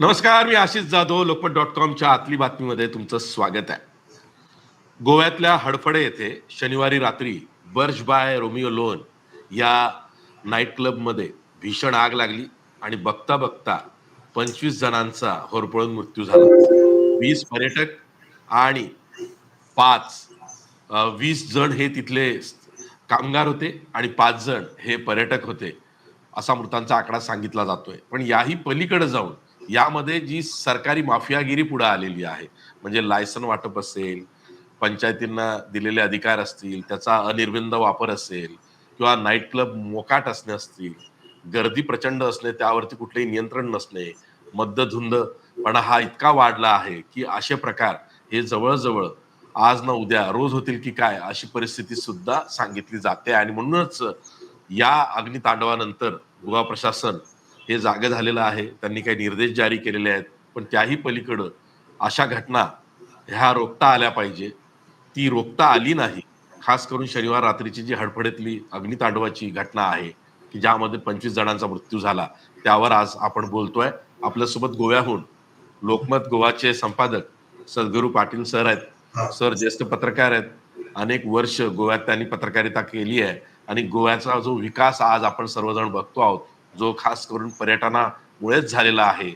नमस्कार मी आशिष जाधव लोकमत डॉट कॉमच्या आतली बातमीमध्ये तुमचं स्वागत आहे. गोव्यातल्या हडफडे येथे शनिवारी रात्री बर्ज बाय रोमिओ लोन या नाईट क्लबमध्ये भीषण आग लागली आणि बघता बघता पंचवीस जणांचा होरपळून मृत्यू झाला. वीस पर्यटक आणि पाच वीस जण हे तिथले कामगार होते आणि पाच जण हे पर्यटक होते असा मृतांचा आकडा सांगितला जातोय. पण याही पलीकडे जाऊन यामध्ये जी सरकारी माफियागिरी पुढे आलेली आहे म्हणजे लायसन वाटप असेल पंचायतींना दिलेले अधिकार असतील त्याचा अनिर्बंध वापर असेल किंवा नाईट क्लब मोकाट असणे असतील गर्दी प्रचंड असणे त्यावरती कुठलेही नियंत्रण नसणे मद्यधुंदपणा हा इतका वाढला आहे की असे प्रकार हे जवळजवळ आज ना उद्या रोज होतील की काय अशी परिस्थिती सुद्धा सांगितली जाते. आणि म्हणूनच या अग्नितांडवानंतर गोवा प्रशासन हे जागे झालेलं आहे त्यांनी काही निर्देश जारी केलेले आहेत पण त्याही पलीकडं अशा घटना ह्या रोखता आल्या पाहिजे. ती रोखता आली नाही खास करून शनिवार रात्रीची जी हडफडीतली अग्नितांडवाची घटना आहे की ज्यामध्ये पंचवीस जणांचा मृत्यू झाला त्यावर आज आपण बोलतोय. आपल्यासोबत गोव्याहून लोकमत गोवाचे संपादक सद्गुरू पाटील सर आहेत. सर ज्येष्ठ पत्रकार आहेत. अनेक वर्ष गोव्यात त्यांनी पत्रकारिता केली आहे आणि गोव्याचा जो विकास आज आपण सर्वजण बघतो आहोत जो खास करून पर्यटनामुळेच झालेला आहे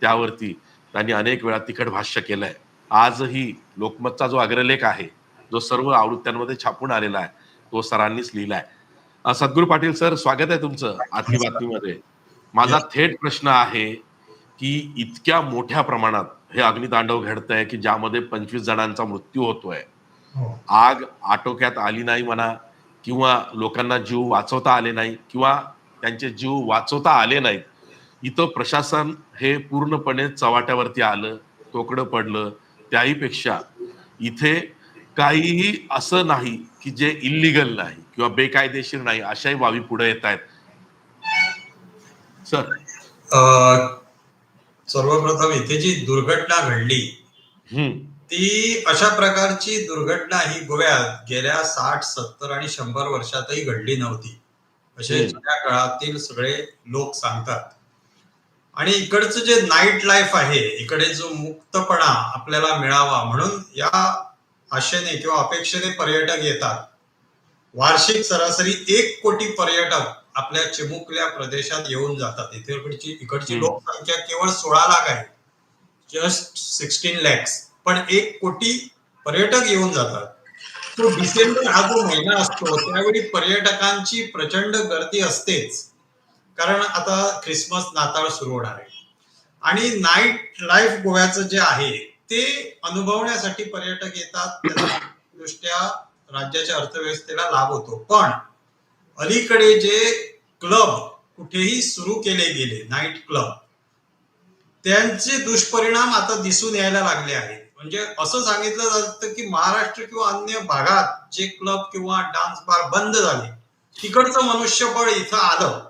त्यावरती त्यांनी अनेक वेळा तिखट भाष्य केलंय. आजही लोकमतचा जो अग्रलेख आहे जो सर्व आवृत्त्यांमध्ये छापून आलेला आहे तो सरांनीच लिहिलाय. अ, सद्गुरू पाटील सर स्वागत आहे तुमचं आजची बातमीमध्ये. माझा थेट प्रश्न आहे की इतक्या मोठ्या प्रमाणात हे अग्नितांडव घडतंय की ज्यामध्ये पंचवीस जणांचा मृत्यू होतोय. आग आटोक्यात आली नाही म्हणा किंवा लोकांना जीव वाचवता आले नाही किंवा त्यांचे जीव वाचवता आले नाहीत. इथं प्रशासन हे पूर्णपणे चव्हाट्यावरती आलं तोकडं पडलं. त्याहीपेक्षा इथे काहीही असं नाही की जे इल्लिगल नाही किंवा बेकायदेशीर नाही अशाही बाबी पुढे येत आहेत. सर. अ, सर्वप्रथम इथे जी दुर्घटना घडली हम्म. ती अशा प्रकारची दुर्घटना ही गोव्यात गेल्या साठ सत्तर आणि शंभर वर्षातही घडली नव्हती. असे. जुन्या काळातील सगळे लोक सांगतात. आणि इकडचं जे नाईट लाईफ आहे इकडे जो मुक्तपणा आपल्याला मिळावा म्हणून या आशेने किंवा अपेक्षेने पर्यटक येतात. वार्षिक सरासरी एक कोटी पर्यटक आपल्या चिमुकल्या प्रदेशात येऊन जातात. इकडची इकडची. लोकसंख्या केवळ सोळा लाख आहे. जस्ट सिक्स्टीन लॅक्स पण एक कोटी पर्यटक येऊन जातात. तो डिसेंबर हा जो महिना असतो त्यावेळी पर्यटकांची प्रचंड गर्दी असतेच. कारण आता ख्रिसमस नाताळ सुरू होणार आहे. आणि नाईट लाईफ गोव्याचं जे आहे ते अनुभवण्यासाठी पर्यटक येतात दृष्ट्या राज्याच्या अर्थव्यवस्थेला लाभ होतो. पण अलीकडे जे क्लब कुठेही सुरू केले गेले नाईट क्लब त्यांचे दुष्परिणाम आता दिसून यायला लागले आहेत. म्हणजे असं सांगितलं जातं की महाराष्ट्र किंवा अन्य भागात जे क्लब किंवा डान्स बार बंद झाले तिकडचं मनुष्यबळ इथं आलं.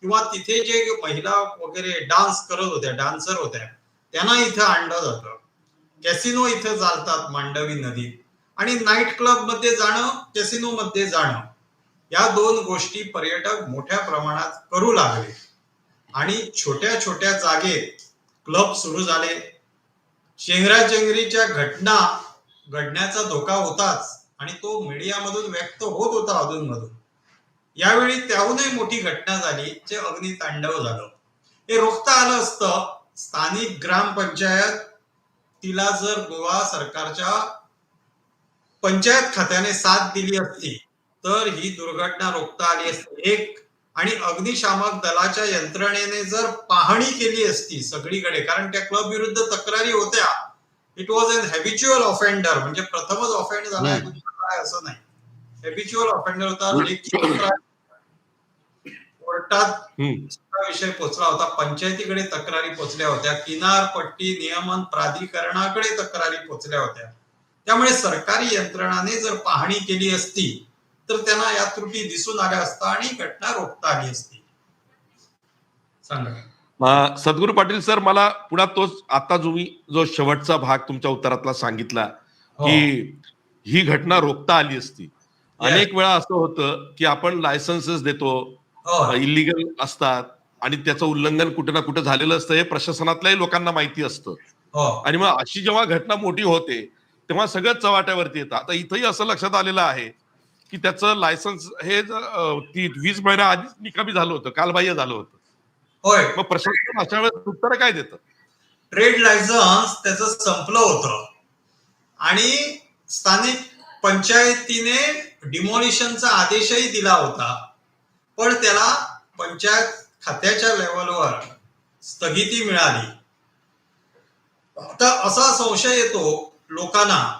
किंवा तिथे जे महिला वगैरे डान्स करत होत्या डान्सर होत्या त्यांना इथं आणलं जातं. कॅसिनो इथं चालतात मांडवी नदीत आणि नाईट क्लबमध्ये जाणं कॅसिनो मध्ये जाणं या दोन गोष्टी पर्यटक मोठ्या प्रमाणात करू लागले. आणि छोट्या छोट्या जागेत क्लब सुरू झाले. चेंगराचेंगरीच्या घटना घडण्याचा धोका होताच आणि तो मीडियामधून व्यक्त होत होता अधूनमधून. यावेळी त्याहूनही मोठी घटना झाली जे अग्नितांडव झालं. हे रोखता आलं असतं स्थानिक ग्रामपंचायत तिला जर गोवा सरकारच्या पंचायत खात्याने साथ दिली असती तर ही दुर्घटना रोखता आली असती. एक आणि अग्निशामक दलाच्या यंत्रणेने जर पाहणी केली असती सगळीकडे कारण त्या क्लब विरुद्ध तक्रारी होत्या it was an habitual offender म्हणजे प्रथमच ऑफेंड झाला आहे असं नाही. हॅबिच्युअल ऑफेंडर होता कोर्टात विषय पोचला होता पंचायतीकडे तक्रारी पोचल्या होत्या किनारपट्टी नियमन प्राधिकरणाकडे तक्रारी पोचल्या होत्या. त्यामुळे सरकारी यंत्रणाने जर पाहणी केली असती तर त्यांना या त्रुटी दिसून आल्या असता आणि घटना रोखता आली असती. सांगा. सद्गुरू पाटील सर मला पुन्हा तोच आता तुम्ही जो शेवटचा भाग तुमच्या उत्तरातला सांगितला हो. की ही घटना रोखता आली असती. अनेक वेळा असं होतं की आपण लायसन्सेस देतो हो. इलिगल असतात आणि त्याचं उल्लंघन कुठे ना कुठे झालेलं असतं हे प्रशासनातल्याही लोकांना माहिती असतं. हो. आणि मग अशी जेव्हा घटना मोठी होते तेव्हा सगळं चव्हाट्यावरती येतं. आता इथंही असं लक्षात आलेलं आहे की त्याचं लायसन्स हे वीस महिन्या आधीच निकामी झालं होतं कालबाह्य झालं होतं. होय. मग प्रशासन अशा वेळेस उत्तर काय देतं? ट्रेड लायसन्स त्याचं संपलं होतं. आणि स्थानिक पंचायतीने डिमोलिशनचा आदेशही दिला होता. पण त्याला पंचायत खात्याच्या लेवलवर स्थगिती मिळाली. आता असा संशय येतो लोकांना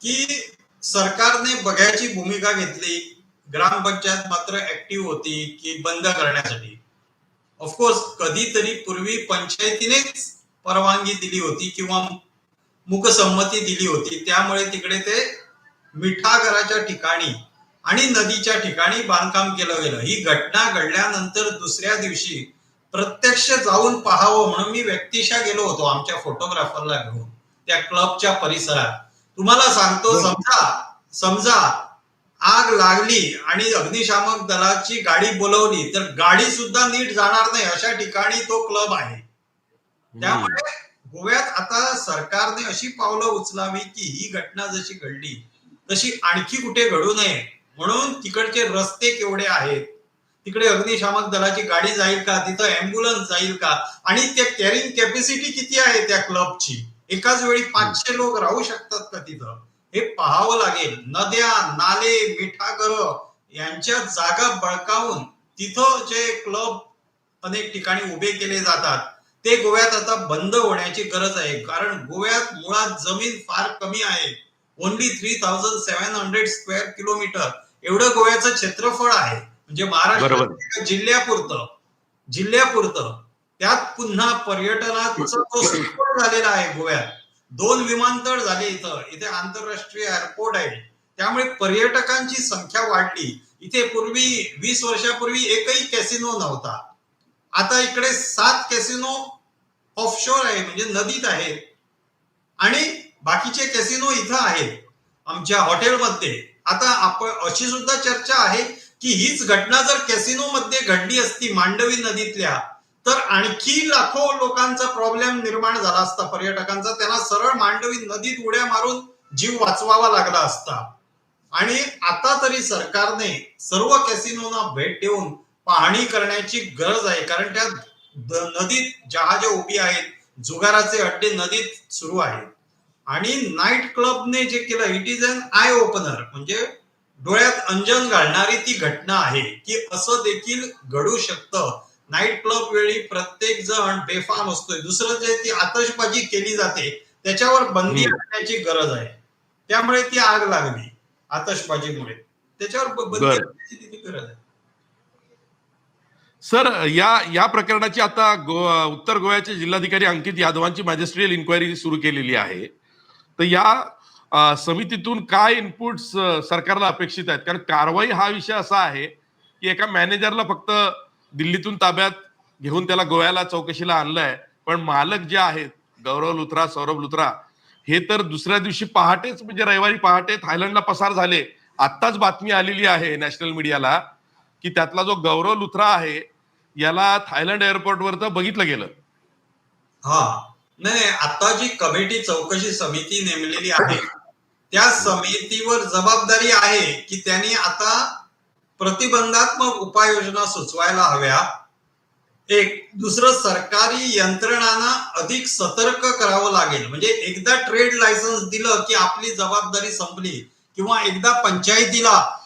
की सरकारने बघायची भूमिका घेतली. ग्रामपंचायत मात्र ऍक्टिव्ह होती की बंद करण्यासाठी. ऑफकोर्स कधीतरी पूर्वी पंचायतीनेच परवानगी दिली होती किंवा मुकसंमती दिली होती. त्यामुळे तिकडे ते मिठागराच्या ठिकाणी आणि नदीच्या ठिकाणी बांधकाम केलं गेलं. ही घटना घडल्यानंतर दुसऱ्या दिवशी प्रत्यक्ष जाऊन पाहावं म्हणून मी व्यक्तिशा गेलो होतो आमच्या फोटोग्राफरला घेऊन. त्या क्लबच्या परिसरात. तुम्हाला सांगतो. समजा समजा आग लागली आणि अग्निशामक दलाची गाडी बोलवली तर गाडी सुद्धा नीट जाणार नाही अशा ठिकाणी तो क्लब आहे. त्यामुळे गोव्यात आता सरकारने अशी पावलं उचलावी की ही घटना जशी घडली तशी आणखी कुठे घडू नये. म्हणून तिकडचे रस्ते केवढे आहेत? तिकडे अग्निशामक दलाची गाडी जाईल का? तिथं अँब्युलन्स जाईल का? आणि त्या कॅरिंग कॅपॅसिटी किती आहे त्या क्लबची एकाच वेळी पाचशे लोक राहू शकतात का तिथं? हे पाहावं लागेल. नद्या नाले मिठागर यांच्या जागा बळकावून तिथं जे क्लब अनेक ठिकाणी उभे केले जातात ते गोव्यात आता बंद होण्याची गरज आहे. कारण गोव्यात मुळात जमीन फार कमी आहे. Only three thousand seven hundred square kilometre एवढं गोव्याचं क्षेत्रफळ आहे. म्हणजे महाराष्ट्र जिल्ह्यापुरतं जिल्ह्यापुरतं त्यात पुन्हा पर्यटनाचा तो सपोर्ट झालेला आहे गोव्यात. दोन विमानतळ झाले इथं. इथे आंतरराष्ट्रीय एअरपोर्ट आहे. त्यामुळे पर्यटकांची संख्या वाढली. इथे पूर्वी वीस वर्षापूर्वी एकही कॅसिनो नव्हता. आता इकडे सात कॅसिनो ऑफशोर आहे म्हणजे नदीत आहेत आणि बाकीचे कॅसिनो इथं आहेत आमच्या हॉटेलमध्ये आता आपण अशी सुद्धा चर्चा आहे की हीच घटना जर कॅसिनो मध्ये घडली असती मांडवी नदीतल्या तर आणखी लाखो लोकांचा प्रॉब्लेम निर्माण झाला असता. पर्यटकांचा त्यांना सरळ मांडवी नदीत उड्या मारून जीव वाचवावा लागला असता. आणि आता तरी सरकारने सर्व कॅसिनोना भेट देऊन पाहणी करण्याची गरज आहे. कारण त्या नदीत जहाजे उभी आहेत. जुगाराचे अड्डे नदीत सुरू आहेत. आणि नाईट क्लबने जे केलं it is an eye opener म्हणजे डोळ्यात अंजन घालणारी ती घटना आहे. की असं देखील घडू शकतं. नाईट क्लब वेळी प्रत्येक जण बेफाम असतोय. दुसरं जे ती आतषबाजी केली जाते त्याच्यावर बंदी. आणण्याची गरज आहे. त्यामुळे ती आग लागली आतषबाजीमुळे. त्याच्यावर बंदी गरज आहे? सर या या प्रकरणाची आता गो उत्तर गोव्याचे जिल्हाधिकारी अंकित यादवांची मॅजिस्ट्रियल इन्क्वायरी सुरू केलेली आहे. तर या समितीतून काय इनपुट्स सरकारला अपेक्षित आहेत? कारण कारवाई हा विषय असा आहे की एका मॅनेजरला फक्त दिल्लीतून ताब्यात घेऊन त्याला गोव्याला चौकशीला आणलंय. पण मालक जे आहेत गौरव लुथरा सौरभ लुथरा हे तर दुसऱ्या दिवशी पहाटेच म्हणजे रविवारी पहाटे थायलंडला पसार झाले. आत्ताच बातमी आलेली आहे नॅशनल मीडियाला की त्यातला जो गौरव लुथरा आहे याला थायलंड एअरपोर्टवर तर बघितलं गेलं. हा. नाही नाही, आता जी कमिटी चौकशी समिती नेमलेली आहे त्या समितीवर जबाबदारी आहे की त्यांनी आता प्रतिबंधात्मक उपाययोजना सुचवायला हव्या. एक दुसरं सरकारी यंत्रणांना अधिक सतर्क करावं लागेल. म्हणजे एकदा ट्रेड लायसन्स दिलं की आपली जबाबदारी संपली किंवा एकदा पंचायतीला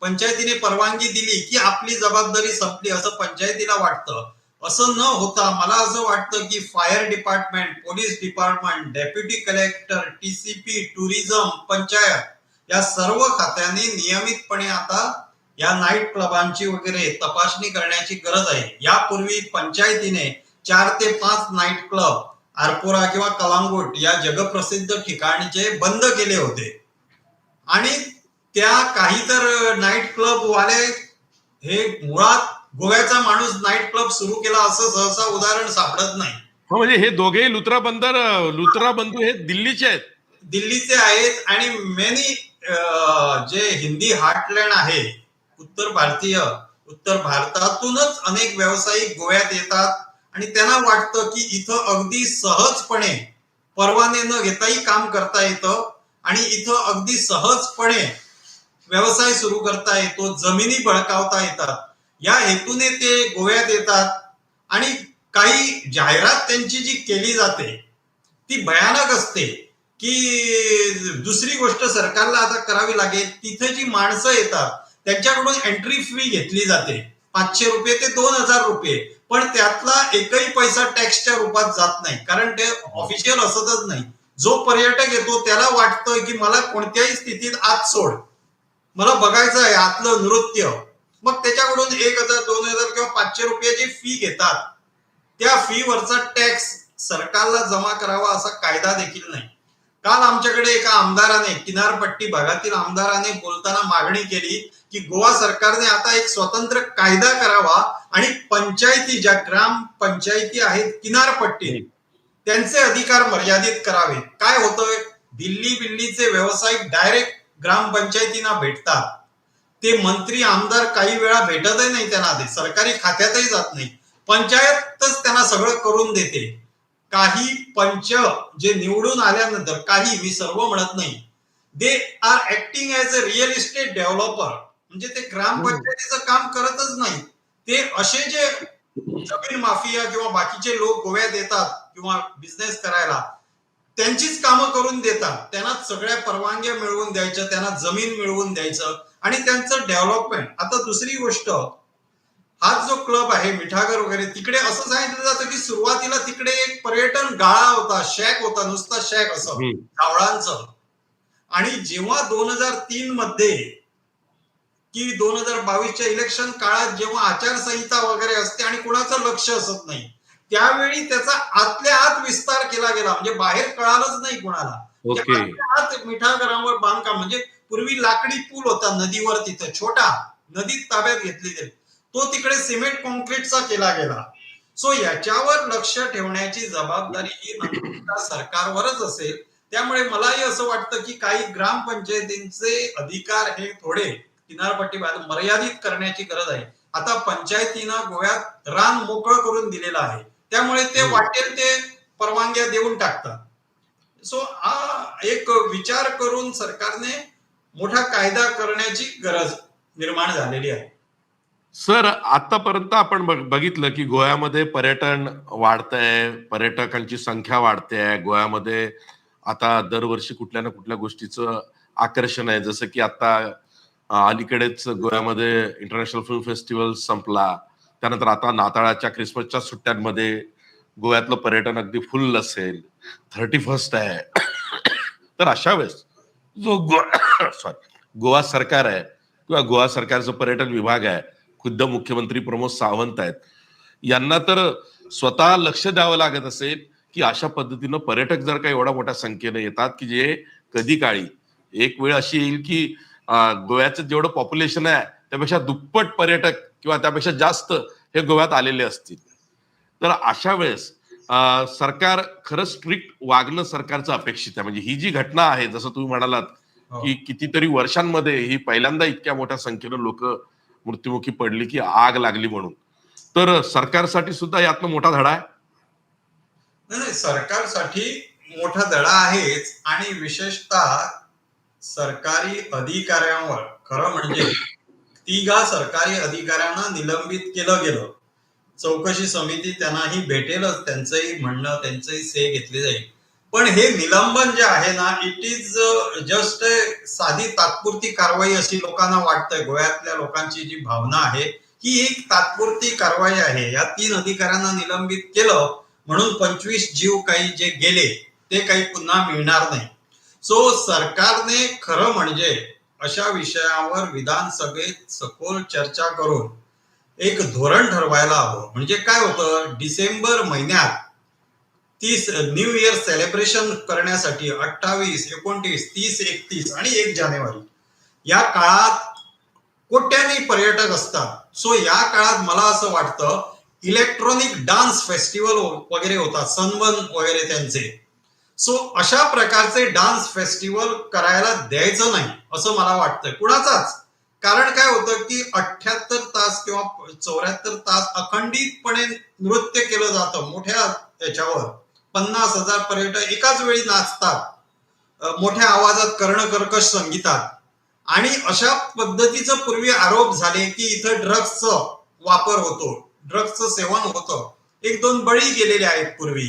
पंचायतीने परवानगी दिली की आपली जबाबदारी संपली असं पंचायतीला वाटतं. असं न होता मला असं वाटतं की fire department police department deputy collector TCP tourism panchayat या सर्व खात्यांनी नियमितपणे आता या नाईट क्लबांची वगैरे तपासणी करण्याची गरज आहे. यापूर्वी पंचायतीने चार ते पाच नाईट क्लब आरपोरा किंवा कलांगूट या जगप्रसिद्ध ठिकाणचे बंद केले होते. आणि त्या काही तर नाईट क्लब वाले हे मुळात गोव्याचा माणूस नाईट क्लब सुरू केला असं सहसा उदाहरण सापडत नाही. हो म्हणजे हे दोघेही लुत्रा बंदर लुत्रा बंधू हे दिल्लीचे आहेत. दिल्लीचे आहेत आणि मेनी जे हिंदी हार्टलँड आहे उत्तर भारतीय उत्तर भारतातूनच अनेक व्यावसायिक गोव्यात येतात आणि त्यांना वाटतं की इथं अगदी सहजपणे परवाने न घेताही काम करता येतं आणि इथं अगदी सहजपणे व्यवसाय सुरू करता येतो जमिनी बळकावता येतात. या हेतूने ते गोव्यात येतात आणि काही जाहिरात त्यांची जी केली जाते ती भयानक असते की दुसरी गोष्ट सरकारला आता करावी लागेल. तिथे जी माणसं येतात त्यांच्याकडून एंट्री फी घेतली जाते. पाचशे रुपये ते दोन हजार रुपये. पण त्यातला एकही पैसा टॅक्सच्या रूपात जात नाही. कारण ते ऑफिशियल असतच नाही. जो पर्यटक येतो त्याला वाटतं की मला कोणत्याही स्थितीत आत सोड. मला बघायचं आहे आतलं नृत्य. मग त्याच्याकडून एक हजार दोन हजार किंवा पाचशे रुपयाची फी घेतात. त्या फी वरचा टॅक्स सरकारला जमा करावा असा कायदा देखील नाही. काल आमच्याकडे एका आमदाराने किनारपट्टी भागातील आमदाराने बोलताना मागणी केली की गोवा सरकारने आता एक स्वतंत्र कायदा करावा आणि पंचायती ज्या ग्राम पंचायती आहेत किनारपट्टी त्यांचे अधिकार मर्यादित करावे. काय होतंय दिल्ली बिल्लीचे व्यावसायिक डायरेक्ट ग्रामपंचायतींना भेटतात. ते मंत्री आमदार काही वेळा भेटतही नाही त्यांना सरकारी खात्यातही जात नाही. पंचायतच त्यांना सगळं करून देते. काही पंच जे निवडून आल्यानंतर काही मी सर्व म्हणत नाही. They are acting as a real estate developer म्हणजे ते ग्रामपंचायतीचं काम करतच नाही. ते असे जे जमीन माफिया किंवा बाकीचे लोक गोव्यात येतात किंवा बिझनेस करायला त्यांचीच कामं करून देतात. त्यांना सगळ्या परवानग्या मिळवून द्यायच्या त्यांना जमीन मिळवून द्यायचं आणि त्यांचं डेव्हलपमेंट आता दुसरी गोष्ट हा जो क्लब आहे मिठागर वगैरे तिकडे असं सांगितलं जातं की सुरुवातीला तिकडे एक पर्यटन गाळा होता शॅक होता नुसता शॅक असं. कावळांचं आणि जेव्हा दोन हजार तीन मध्ये की दोन हजार बावीसच्या इलेक्शन काळात जेव्हा आचारसंहिता वगैरे असते आणि कुणाचं लक्ष असत नाही त्यावेळी त्याचा आतल्या आत विस्तार केला गेला. म्हणजे बाहेर कळालंच नाही कुणाला. त्या आत मिठागरांवर बांधकाम म्हणजे पूर्वी लाकडी पूल होता नदीवर तिथं छोटा नदीत ताब्यात घेतली गेली तो तिकडे सिमेंट कॉन्क्रीटचा केला गेला. सो याच्यावर लक्ष ठेवण्याची जबाबदारी ही नक्कीच सरकारवरच असेल. त्यामुळे मलाही असं वाटतं की काही ग्रामपंचायतींचे अधिकार हे थोडे किनारपट्टी मर्यादित करण्याची गरज आहे. आता पंचायतीनं गोव्यात रान मोकळं करून दिलेलं आहे. त्यामुळे ते. वाटेल ते परवानग्या देऊन टाकतात. सो हा एक विचार करून सरकारने मोठा कायदा करण्याची गरज निर्माण झालेली आहे. सर आतापर्यंत आपण बघितलं की गोव्यामध्ये पर्यटन वाढत आहे पर्यटकांची संख्या वाढते गोव्यामध्ये आता दरवर्षी कुठल्या ना कुठल्या गोष्टीचं आकर्षण आहे. जसं की आता अलीकडेच गोव्यामध्ये इंटरनॅशनल फिल्म फेस्टिवल संपला. त्यानंतर आता नाताळाच्या क्रिसमसच्या सुट्ट्यांमध्ये गोव्यातलं पर्यटन अगदी फुल असेल. थर्टी फर्स्ट आहे. तर अशा वेळेस जो गो सॉरी गोवा सरकार आहे किंवा गोवा सरकारचं पर्यटन विभाग आहे खुद्द मुख्यमंत्री प्रमोद सावंत आहेत. यांना तर स्वतः लक्ष द्यावं लागत असेल की अशा पद्धतीनं पर्यटक जर का एवढ्या मोठ्या संख्येने येतात की जे कधी काळी एक वेळ अशी येईल की गोव्याचं जेवढं पॉप्युलेशन आहे त्यापेक्षा दुप्पट पर्यटक किंवा त्यापेक्षा जास्त हे गोव्यात आलेले असतील. तर अशा वेळेस सरकार खरं स्ट्रिक्ट वागणं सरकारचं अपेक्षित आहे. म्हणजे ही जी घटना आहे जसं तुम्ही म्हणालात हो. की कितीतरी वर्षांमध्ये ही पहिल्यांदा इतक्या मोठ्या संख्येनं लोक मृत्युमुखी पडली की आग लागली म्हणून. तर सरकारसाठी सुद्धा यातनं मोठा धडा आहे? नाही नाही, सरकारसाठी मोठा धडा आहेच आणि विशेषतः सरकारी अधिकाऱ्यांवर. खरं म्हणजे तिघा सरकारी अधिकाऱ्यांना निलंबित केलं गेलं. चौकशी समिती त्यांनाही भेटेलच त्यांचंही म्हणणं त्यांचंही से घेतले जाईल. पण हे निलंबन जे आहे ना इट इज जस्ट साधी तात्पुरती कारवाई अशी लोकांना वाटतंय. गोव्यातल्या लोकांची जी भावना आहे ही एक तात्पुरती कारवाई आहे. या तीन अधिकाऱ्यांना निलंबित केलं म्हणून पंचवीस जीव काही जे गेले ते काही पुन्हा मिळणार नाही. सो सरकारने खरं म्हणजे अशा विषयावर विधानसभेत सखोल चर्चा करून एक धोरण ठरवायला हवं. म्हणजे काय होतं? डिसेंबर महिन्यात तीस न्यू इयर सेलिब्रेशन करण्यासाठी अठ्ठावीस एकोणतीस तीस एकतीस आणि एक जानेवारी. या काळात कोट्यानी पर्यटक असतात. सो या काळात मला असं वाटतं इलेक्ट्रॉनिक डान्स फेस्टिवल वगैरे होतात सनबन वगैरे त्यांचे. सो अशा प्रकारचे डान्स फेस्टिवल करायला द्यायचं नाही असं मला वाटतं कुणाचाच. कारण काय होतं की अठ्याहत्तर तास किंवा चौऱ्याहत्तर तास अखंडितपणे नृत्य केलं जातं मोठ्या याच्यावर पन्नास हजार पर्यटक एकाच वेळी नाचतात मोठ्या आवाजात कर्णकर्कश संगीतात. आणि अशा पद्धतीचं पूर्वी आरोप झाले की इथं ड्रग्सचं वापर होतो ड्रग्सचं सेवन होतं. एक दोन बळी गेलेले आहेत पूर्वी.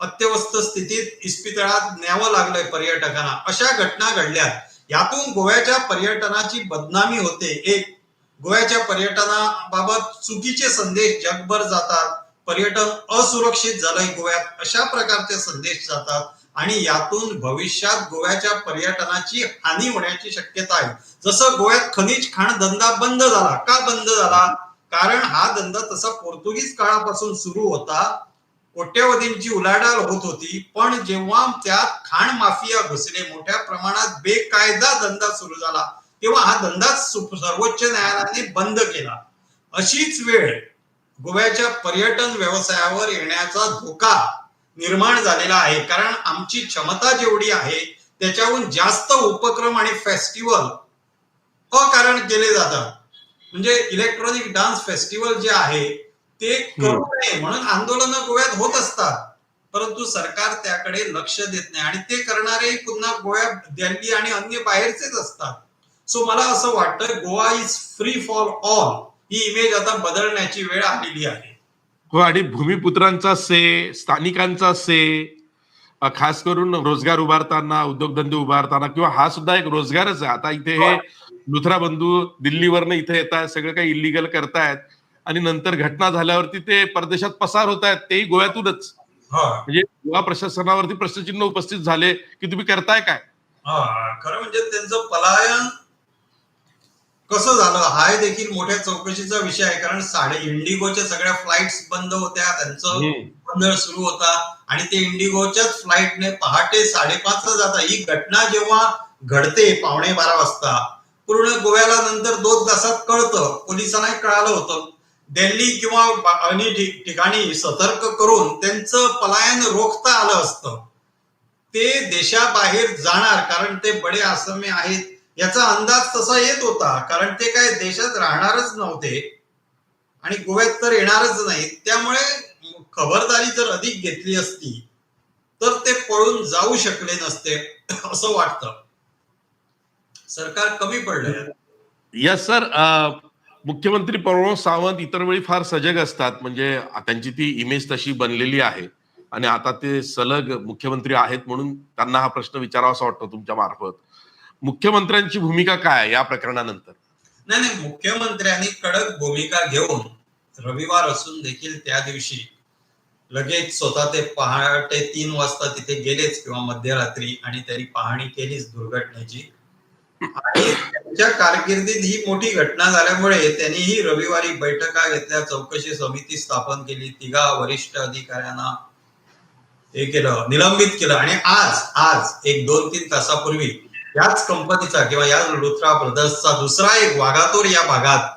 अत्यवस्थ स्थितीत इस्पितळात न्यावं लागलंय पर्यटकांना. अशा घटना घडल्या. यातून गोव्याच्या पर्यटनाची बदनामी होते. एक गोव्याच्या पर्यटनाबाबत चुकीचे संदेश जगभर जातात. पर्यटन असुरक्षित झालंय गोव्यात. अशा प्रकारचे संदेश जातात आणि यातून भविष्यात गोव्याच्या पर्यटनाची हानी होण्याची शक्यता आहे. जसं गोव्यात खनिज खाण धंदा बंद झाला. का बंद झाला? कारण हा धंदा तसा पोर्तुगीज काळापासून सुरू होता. कोट्यवधींची उलाढाल होत होती. पण जेव्हा त्यात खाण माफिया घुसले मोठ्या प्रमाणात बेकायदा धंदा सुरू झाला. तेव्हा हा धंदाच सर्वोच्च न्यायालयाने बंद केला. अशीच वेळ गोव्याच्या पर्यटन व्यवसायावर येण्याचा धोका निर्माण झालेला आहे. कारण आमची क्षमता जेवढी आहे त्याच्याहून जास्त उपक्रम आणि फेस्टिवल अकारण केले जातात. म्हणजे इलेक्ट्रॉनिक डान्स फेस्टिवल जे आहे ते करू नये म्हणून आंदोलन गोव्यात होत असतात. परंतु सरकार त्याकडे लक्ष देत नाही आणि ते करणारे पुन्हा गोव्यात दिल्ली आणि अन्य बाहेरचेच असतात. सो मला असं वाटतं Goa is free for all he image आता बदलण्याची वेळ आलेली आहे. हो आणि भूमिपुत्रांचा से स्थानिकांचा से खास करून रोजगार उभारताना उद्योगधंदे उभारताना किंवा हा सुद्धा एक रोजगारच आहे. आता इथे हे लुथरा बंधू दिल्लीवरनं इथे येत आहेत सगळं काही इलिगल करतायत. आणि नंतर घटना झाल्यावरती ते परदेशात पसार होत आहेत तेही गोव्यातूनच. म्हणजे गोवा प्रशासनावरती प्रश्नचिन्ह उपस्थित झाले की तुम्ही करताय काय? खरं म्हणजे त्यांचं पलायन झालं. हा देखील मोठ्या चौकशीचा विषय आहे. कारण साडे इंडिगोच्या सगळ्या फ्लाईट्स बंद होत्या. त्यांचं गोंधळ सुरू होता. आणि ते इंडिगोच्याच फ्लाईटने पहाटे साडेपाचला जाता. ही घटना जेव्हा घडते पावणे बारा वाजता पूर्ण गोव्याला नंतर दोन तासात कळतं. पोलिसांनाही कळालं होतं. दिल्ली किंवा अन्य ठिक- ठिकाणी सतर्क करून त्यांचं पलायन रोखता आलं असतं. ते देशाबाहेर जाणार कारण ते बडे आसमे आहेत. याचा अंदाज तसा येत होता कारण ते काय देशात राहणारच नव्हते आणि गोव्यात तर येणारच नाही त्यामुळे खबरदारी जर अधिक घेतली असती तर ते पळून जाऊ शकले नसते असं वाटतं. सरकार कमी पडलं यस सर मुख्यमंत्री प्रमोद सावंत इतर वेळी फार सजग असतात. म्हणजे त्यांची ती इमेज तशी बनलेली आहे. आणि आता ते सलग मुख्यमंत्री आहेत म्हणून त्यांना हा प्रश्न विचारावासा वाटतो तुमच्या मार्फत. मुख्यमंत्र्यांची भूमिका काय या प्रकरणानंतर? नाही नाही मुख्यमंत्र्यांनी कडक भूमिका घेऊन रविवार असून देखील त्या दिवशी लगेच स्वतः ते पहाटे तीन वाजता तिथे गेलेच किंवा मध्यरात्री आणि त्यांनी पाहणी केलीच दुर्घटनेची. आणि त्यांच्या कारकिर्दीत ही मोठी घटना झाल्यामुळे त्यांनी ही रविवारी बैठका घेतल्या चौकशी समिती स्थापन केली तिघा वरिष्ठ अधिकाऱ्यांना हे केलं निलंबित केलं. आणि आज आज एक दोन तीन तासापूर्वी याच कंपनीचा किंवा या लुथरा ब्रदर्सचा दुसरा एक वाघातोर या भागात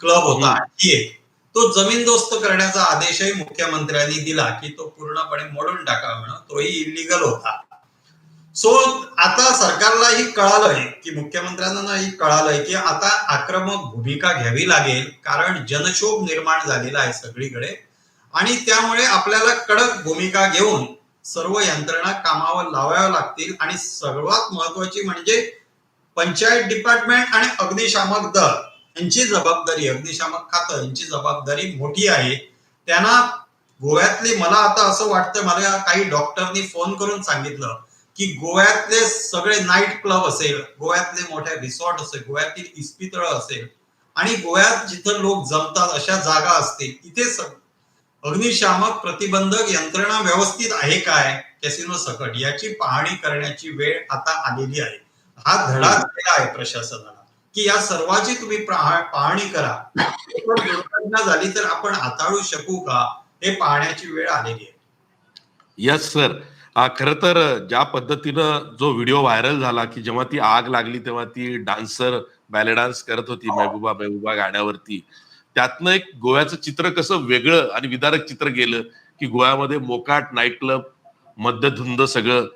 क्लब होता. आणखी एक. तो जमीनदोस्त करण्याचा आदेशही मुख्यमंत्र्यांनी दिला की तो पूर्णपणे मोडून टाका म्हणून तोही इलिगल होता. सो आता सरकारलाही कळालंय की मुख्यमंत्र्यांनाही कळालंय की आता आक्रमक भूमिका घ्यावी लागेल कारण जनक्षोभ निर्माण झालेला आहे सगळीकडे. आणि त्यामुळे आपल्याला कडक भूमिका घेऊन सर्व यंत्रणा कामावर लावाव्या लागतील. आणि सर्वात महत्वाची म्हणजे पंचायत डिपार्टमेंट आणि अग्निशामक दल. यांची जबाबदारी अग्निशामक खातं यांची जबाबदारी मोठी आहे. त्यांना गोव्यातली मला आता असं वाटतं मला काही डॉक्टरनी फोन करून सांगितलं की गोव्यातले सगळे नाईट क्लब असेल गोव्यातले मोठे रिसॉर्ट असेल गोव्यातील इस्पितळ असेल आणि गोव्यात जिथं लोक जमतात अशा जागा असतील इथे अग्निशामक प्रतिबंधक यंत्रणा व्यवस्थित आहे काय? कॅसिनो सकट याची पाहणी करण्याची वेळ आता आलेली आहे. हा धडा दिलेला आहे प्रशासनाला की या सर्वाची तुम्ही पाहणी करा. दुर्घटना झाली तर आपण हाताळू शकू का? हे पाहण्याची वेळ आलेली आहे. यस सर खर तर ज्या पद्धतीनं जो व्हिडिओ व्हायरल झाला की जेव्हा ती आग लागली तेव्हा ती डान्सर बॅले डान्स करत होती महबूबा महबूबा गाण्यावरती त्यातनं एक गोव्याचं चित्र कसं वेगळं आणि विदारक चित्र गेलं की गोव्यामध्ये मोकाट नाईट क्लब मध्यधुंद सगळं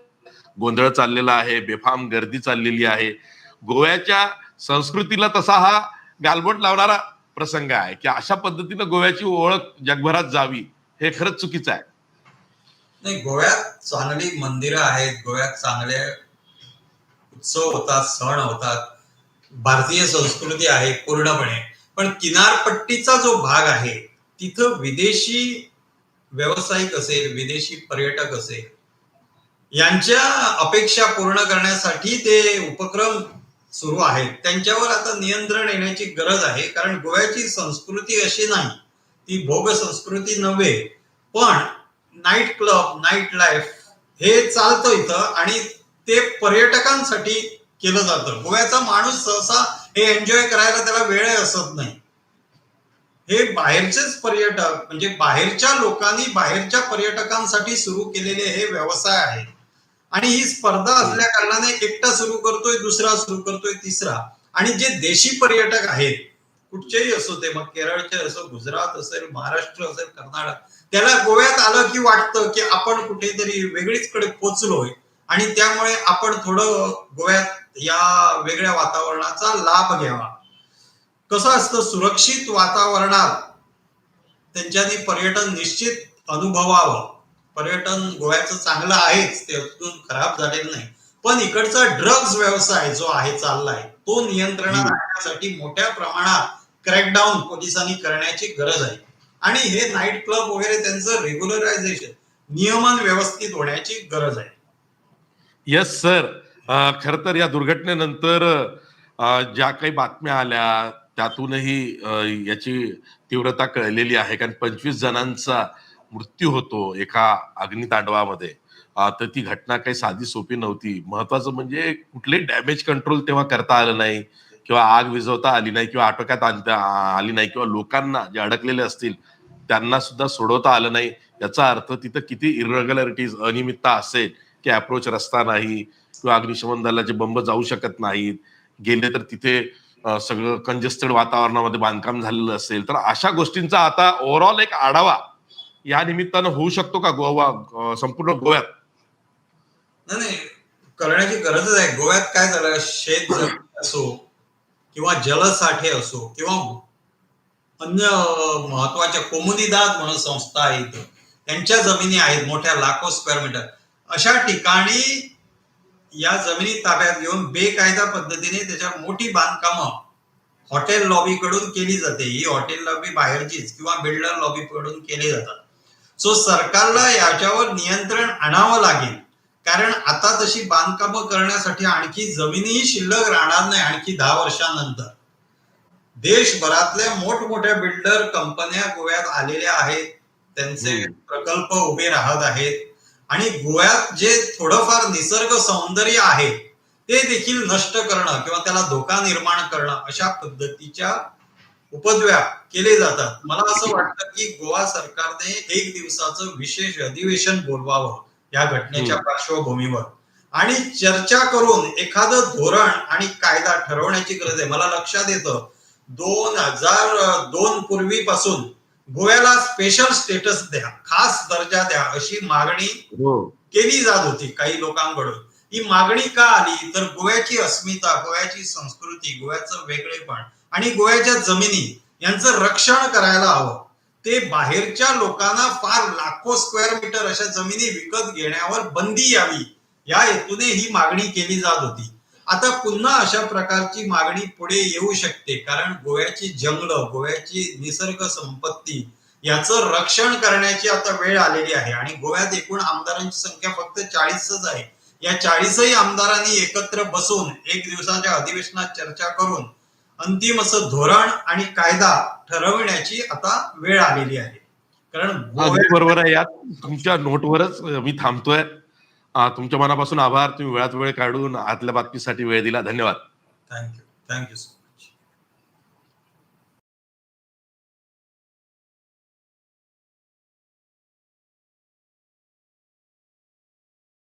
गोंधळ चाललेला आहे बेफाम गर्दी चाललेली आहे. गोव्याच्या संस्कृतीला तसा हा गालबोट लावणारा प्रसंग आहे की अशा पद्धतीनं गोव्याची ओळख जगभरात जावी हे खरंच चुकीचं आहे. नाही गोव्यात चांगली मंदिरं आहेत गोव्यात चांगले उत्सव होतात सण होतात भारतीय संस्कृती आहे पूर्णपणे. पण किनारपट्टीचा जो भाग आहे तिथं विदेशी व्यावसायिक असेल विदेशी पर्यटक असेल यांच्या अपेक्षा पूर्ण करण्यासाठी ते उपक्रम सुरू आहेत. त्यांच्यावर आता नियंत्रण येण्याची गरज आहे कारण गोव्याची संस्कृती अशी नाही. ती भोग संस्कृती नव्हे पण नाईट क्लब नाईट लाईफ हे चालतं इथं आणि ते पर्यटकांसाठी केलं जातं. गोव्याचा माणूस सहसा हे एन्जॉय करायला त्याला वेळ असत नाही. हे बाहेरचेच पर्यटक म्हणजे बाहेरच्या लोकांनी बाहेरच्या पर्यटकांसाठी सुरू केलेले हे व्यवसाय आहेत आणि ही स्पर्धा असल्या कारणाने एकटा सुरू करतोय दुसरा सुरू करतोय तिसरा. आणि जे देशी पर्यटक आहेत कुठचेही असो ते मग केरळचे असो गुजरात असेल महाराष्ट्र असेल कर्नाटक त्याला गोव्यात आलं की वाटतं की आपण कुठेतरी वेगळीच कडे पोचलोय. आणि त्यामुळे आपण थोडं गोव्यात या वेगळ्या वातावरणाचा लाभ घ्यावा. कसं असतं? सुरक्षित वातावरणात त्यांच्यानी पर्यटन निश्चित अनुभवावं. पर्यटन गोव्याचं चांगलं आहेच ते अजून खराब झालेलं नाही. पण इकडचा ड्रग्ज व्यवसाय जो आहे चाललाय तो नियंत्रणात. आणण्यासाठी मोठ्या प्रमाणात क्रॅकडाऊन पोलिसांनी करण्याची गरज आहे. आणि हे नाईट क्लब वगैरे त्यांचं रेग्युलरायझेशन नियमन व्यवस्थित होण्याची गरज आहे. येस सर खर तर या दुर्घटनेनंतर ज्या काही बातम्या आल्या त्यातूनही याची तीव्रता कळलेली आहे. कारण पंचवीस जणांचा मृत्यू होतो एका अग्नितांडवामध्ये. तर ती घटना काही साधी सोपी नव्हती. महत्वाचं म्हणजे कुठले डॅमेज कंट्रोल तेव्हा करता आलं नाही किंवा आग विझवता आली नाही किंवा आटोक्यात आणता आली नाही किंवा लोकांना जे अडकलेले असतील त्यांना सुद्धा सोडवता आलं नाही. याचा अर्थ तिथं किती इरेग्युलरिटीज अनियमितता असेल की अप्रोच रस्ता नाही किंवा अग्निशमन दलाचे बंब जाऊ शकत नाहीत. गेले तर तिथे सगळं कंजेस्टेड वातावरणामध्ये बांधकाम झालेलं असेल. तर अशा गोष्टींचा आता ओव्हरऑल एक आढावा या निमित्तानं होऊ शकतो का गोवा संपूर्ण गोव्यात? नाही करण्याची गरजच आहे. गोव्यात काय झालं? शेत असो किंवा जलसाठे असो किंवा अन्य महत्त्वाच्या कोमुनिदाद म्हणून संस्था आहेत. त्यांच्या जमिनी आहेत मोठ्या लाखो स्क्वेअर मीटर अशा ठिकाणी या जमिनी ताब्यात घेऊन बेकायदा पद्धतीने त्याच्यावर मोठी बांधकामं हॉटेल लॉबी कडून केली जाते. ही हॉटेल लॉबी बाहेरचीच किंवा बिल्डर लॉबी कडून केली जातात. सो सरकारला याच्यावर नियंत्रण आणावं लागेल. कारण आता तशी बांधकामं करण्यासाठी आणखी जमिनीही शिल्लक राहणार नाही आणखी दहा वर्षांनंतर. देशभरातल्या मोठमोठ्या बिल्डर कंपन्या गोव्यात आलेल्या आहेत. त्यांचे. प्रकल्प उभे राहत आहेत. आणि गोव्यात जे थोडंफार निसर्ग सौंदर्य आहे ते देखील नष्ट करणं किंवा त्याला धोका निर्माण करणं अशा पद्धतीच्या उपद्व्याप केले जातात. मला असं वाटतं की गोवा सरकारने एक दिवसाचं विशेष अधिवेशन बोलवावं या घटनेच्या. पार्श्वभूमीवर. आणि चर्चा करून एखादं धोरण आणि कायदा ठरवण्याची गरज आहे. मला लक्षात येतं दोन हजार दोन पूर्वीपासून गोव्याला स्पेशल स्टेटस द्या खास दर्जा द्या अशी मागणी हो. केली जात होती काही लोकांकडून. ही मागणी का आली? तर गोव्याची अस्मिता गोव्याची संस्कृती गोव्याचं वेगळेपण आणि गोव्याच्या जमिनी यांचं रक्षण करायला हवं. ते बाहेरच्या लोकांना फार लाखो स्क्वेअर मीटर अशा जमिनी विकत घेण्यावर बंदी यावी. या हेतूने ही मागणी केली जात होती. आता पुन्हा अशा प्रकारची मागणी पुढे येऊ शकते. कारण गोव्याची जंगलं गोव्याची निसर्ग संपत्ती याचं रक्षण करण्याची आता वेळ आलेली आहे. आणि गोव्यात एकूण आमदारांची संख्या फक्त चाळीसच आहे. या चाळीसही आमदारांनी एकत्र बसून एक दिवसाच्या अधिवेशनात चर्चा करून अंतिम असं धोरण आणि कायदा ठरविण्याची आता वेळ आलेली आहे. कारण बरोबर आहे यात. तुमच्या नोटवरच मी थांबतोय. तुमच्या मनापासून आभार. तुम्ही वेळात वेळ काढून आतल्या बातमीसाठी वेळ दिला. धन्यवाद. Thank you thank you sir